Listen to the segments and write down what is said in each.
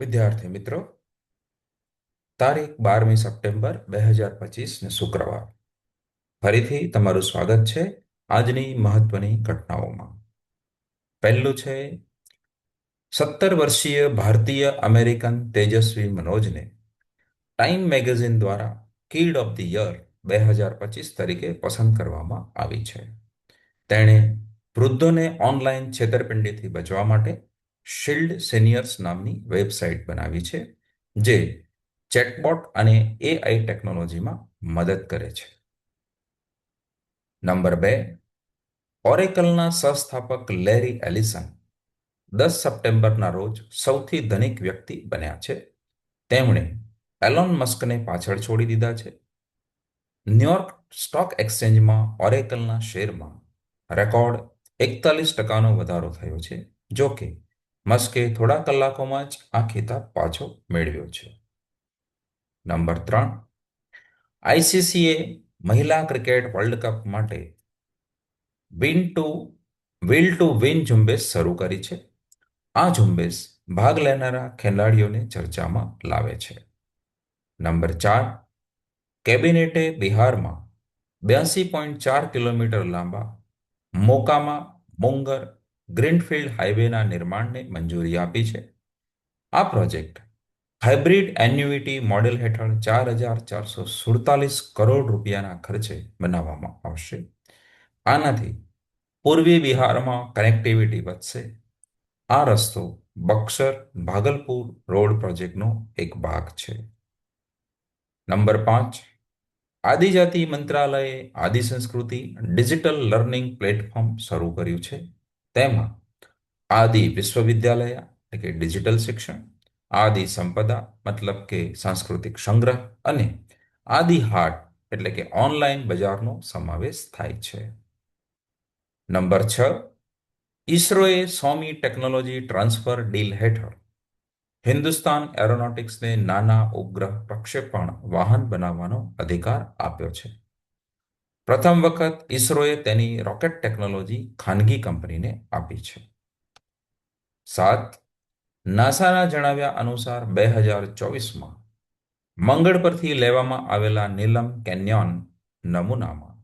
વિદ્યાર્થી મિત્રો, તારીખ બારમી સપ્ટેમ્બર બે હજાર પચીસને શુક્રવાર. ફરીથી તમારું સ્વાગત છે આજની મહત્વની ઘટનાઓમાં. પહેલું છે, સત્તર વર્ષીય ભારતીય અમેરિકન તેજસ્વી મનોજને ટાઈમ મેગેઝિન દ્વારા કિડ ઓફ ધ યર બે હજાર પચીસ તરીકે પસંદ કરવામાં આવી છે. તેણે વૃદ્ધોને ઓનલાઈન છેતરપિંડીથી બચવા માટે શિલ્ડ સિનિયર્સ નામની વેબસાઇટ બનાવી છે, જે ચેટબોટ અને એઆઈ ટેકનોલોજીમાં મદદ કરે છે. નંબર બે, ઓરેકલના સહસ્થાપક લેરી એલિસન દસ સપ્ટેમ્બરના રોજ સૌથી ધનિક વ્યક્તિ બન્યા છે. તેમણે એલોન મસ્કને પાછળ છોડી દીધા છે. ન્યુયોર્ક સ્ટોક એક્સચેન્જમાં ઓરેકલના શેરમાં રેકોર્ડ એકતાલીસ ટકાનો વધારો થયો છે જો કે મસ્કે થોડા કલાકોમાં જ આ ખિતાબ પાછો મેળવ્યો છે. નંબર ત્રણ. આઈસીસીએ મહિલા ક્રિકેટ વર્લ્ડ કપ માટે win to, will to win ઝુંબેશ શરૂ કરી છે. આ ઝુંબેશ ભાગ લેનારા ખેલાડીઓને ચર્ચામાં લાવે છે. નંબર ચાર. કેબિનેટે બિહારમાં બ્યાસી પોઈન્ટ ચાર કિલોમીટર લાંબા મોકામા મોંગર ગ્રીનફિલ્ડ હાઇવેના નિર્માણને મંજૂરી આપી છે. આ પ્રોજેક્ટ હાઇબ્રિડ એન્યુઇટી મોડેલ હેઠળ ચાર હજાર ચારસો સુડતાલીસ કરોડ રૂપિયાના ખર્ચે બનાવવામાં આવશે. આનાથી પૂર્વી બિહારમાં કનેક્ટિવિટી વધશે. આ રસ્તો બક્સર, ભાગલપુર રોડ પ્રોજેક્ટનો એક ભાગ છે. નંબર પાંચ, આદિજાતિ મંત્રાલયે આદિ સંસ્કૃતિ ડિજિટલ લર્નિંગ પ્લેટફોર્મ શરૂ કર્યું છે. તેમાં આદિ વિશ્વવિદ્યાલય એટલે કે ડિજિટલ શિક્ષણ, આદિ સંપદા મતલબ કે સાંસ્કૃતિક સંગ્રહ અને આદિ હાટ એટલે કે ઓનલાઈન બજારનો સમાવેશ થાય છે. નંબર છ, ઇસરોએ સોમી ટેકનોલોજી ટ્રાન્સફર ડીલ હેઠળ હિન્દુસ્તાન એરોનોટિક્સને નાના ઉપગ્રહ પ્રક્ષેપણ વાહન બનાવવાનો અધિકાર આપ્યો છે. પ્રથમ વખત ઈસરોએ તેની રોકેટ ટેકનોલોજી ખાનગી કંપનીને આપી છે. સાત, નાસાના જણાવ્યા અનુસાર બે હજાર ચોવીસમાં મંગળ પરથી લેવામાં આવેલા નીલમ કેન્યોન નમૂનામાં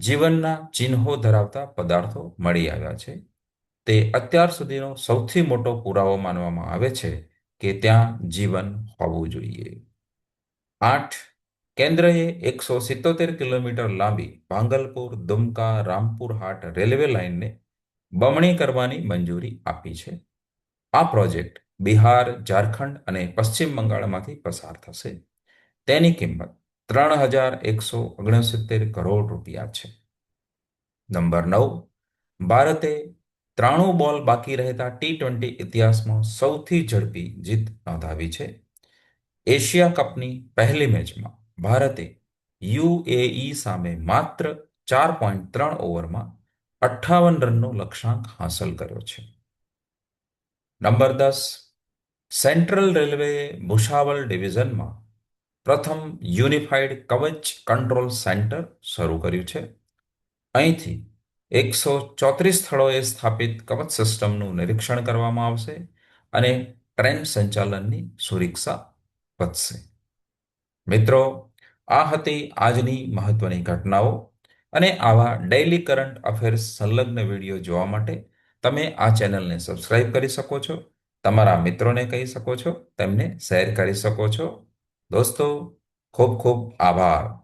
જીવનના ચિહ્નો ધરાવતા પદાર્થો મળી આવ્યા છે. તે અત્યાર સુધીનો સૌથી મોટો પુરાવો માનવામાં આવે છે કે ત્યાં જીવન હોવું જોઈએ. આઠ કેન્દ્રએ એકસો સિત્તોતેર કિલોમીટર લાંબી ભાંગલપુર દુમકા, રામપુર હાટ રેલવે લાઇનને બમણી કરવાની મંજૂરી આપી છે. આ પ્રોજેક્ટ બિહાર, ઝારખંડ અને પશ્ચિમ બંગાળમાંથી પસાર થશે. તેની કિંમત ત્રણ હજાર એકસો ઓગણસિત્તેર કરોડ રૂપિયા છે. નંબર નવ, ભારતે ત્રાણું બોલ બાકી રહેતા ટી ટ્વેન્ટી ઇતિહાસમાં સૌથી ઝડપી જીત નોંધાવી છે. એશિયા કપની પહેલી મેચમાં ભારતે યુએઈ સામે માત્ર ચાર પોઈન્ટ ત્રણ ઓવરમાં અઠ્ઠાવન રનનો લક્ષ્યાંક હાંસલ કર્યો છે. નંબર દસ, સેન્ટ્રલ રેલવેએ ભુસાવલ ડિવિઝનમાં પ્રથમ યુનિફાઈડ કવચ કંટ્રોલ સેન્ટર શરૂ કર્યું છે. અહીંથી એકસો ચોત્રીસ સ્થળોએ સ્થાપિત કવચ સિસ્ટમનું નિરીક્ષણ કરવામાં આવશે અને ટ્રેન સંચાલનની સુરક્ષા વધશે. મિત્રો આ હતી આજની મહત્વની ઘટનાઓ. અને આવા ડેઇલી કરંટ અફેર્સ સંલગ્ન વીડિયો જોવા માટે તમે આ ચેનલને સબસ્ક્રાઇબ કરી શકો છો. તમારા મિત્રોને કહી શકો છો. તેમને શેર કરી શકો છો. દોસ્તો, ખૂબ ખૂબ આભાર.